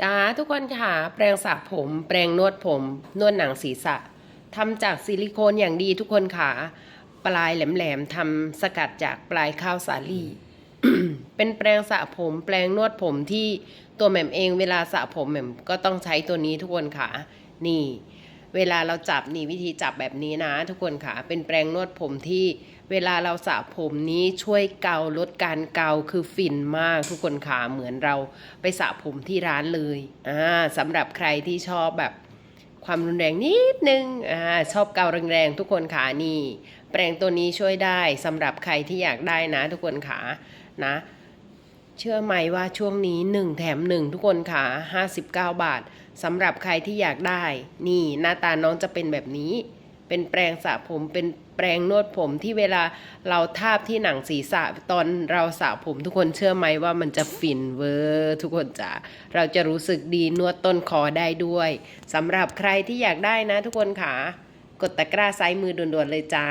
จ้าทุกคนค่ะ แปรงสระผม แปรงนวดผม นวดหนังศีรษะทำจากซิลิโคนอย่างดีทุกคนค่ะ ปลายแหลมๆทำสกัดจากปลายข้าวสาลีเป็นแปรงสระผม แปรงนวดผมที่ตัวแหม่มเองเวลาสระผมแหม่มก็ต้องใช้ตัวนี้ทุกคนค่ะ นี่ เวลาเราจับนี่วิธีจับแบบนี้นะ ทุกคนค่ะ เป็นแปรงนวดผมที่เวลาเราสระผมนี้ช่วยเกาลดการเกาคือฟินมากทุกคนค่ะเหมือนเราไปสระผมที่ร้านเลยอ่าสำหรับใครที่ชอบแบบความรุนแรงนิดนึงอ่าชอบเกาแรงๆทุกคนค่ะนี่ แปรงตัวนี้ช่วยได้สำหรับใครที่อยากได้นะ ทุกคนค่ะนะ เชื่อไหมว่าช่วงนี้ 1 แถม 1 ทุกคนค่ะ59 บาทสำหรับใครที่อยากได้ นี่หน้าตาน้องจะเป็นแบบนี้ เป็นแปรงสระผมเป็นแปรงนวดผมที่เวลาเราทาบที่หนังศีรษะตอนเราสระผมทุกคนเชื่อไหมว่ามันจะฟินเวอร์ทุกคนจ้ะเราจะรู้สึกดีนวดต้นคอได้ด้วยสำหรับใครที่อยากได้นะทุกคนค่ะ กดตะกร้าซ้ายมือด่วนๆเลยจ้า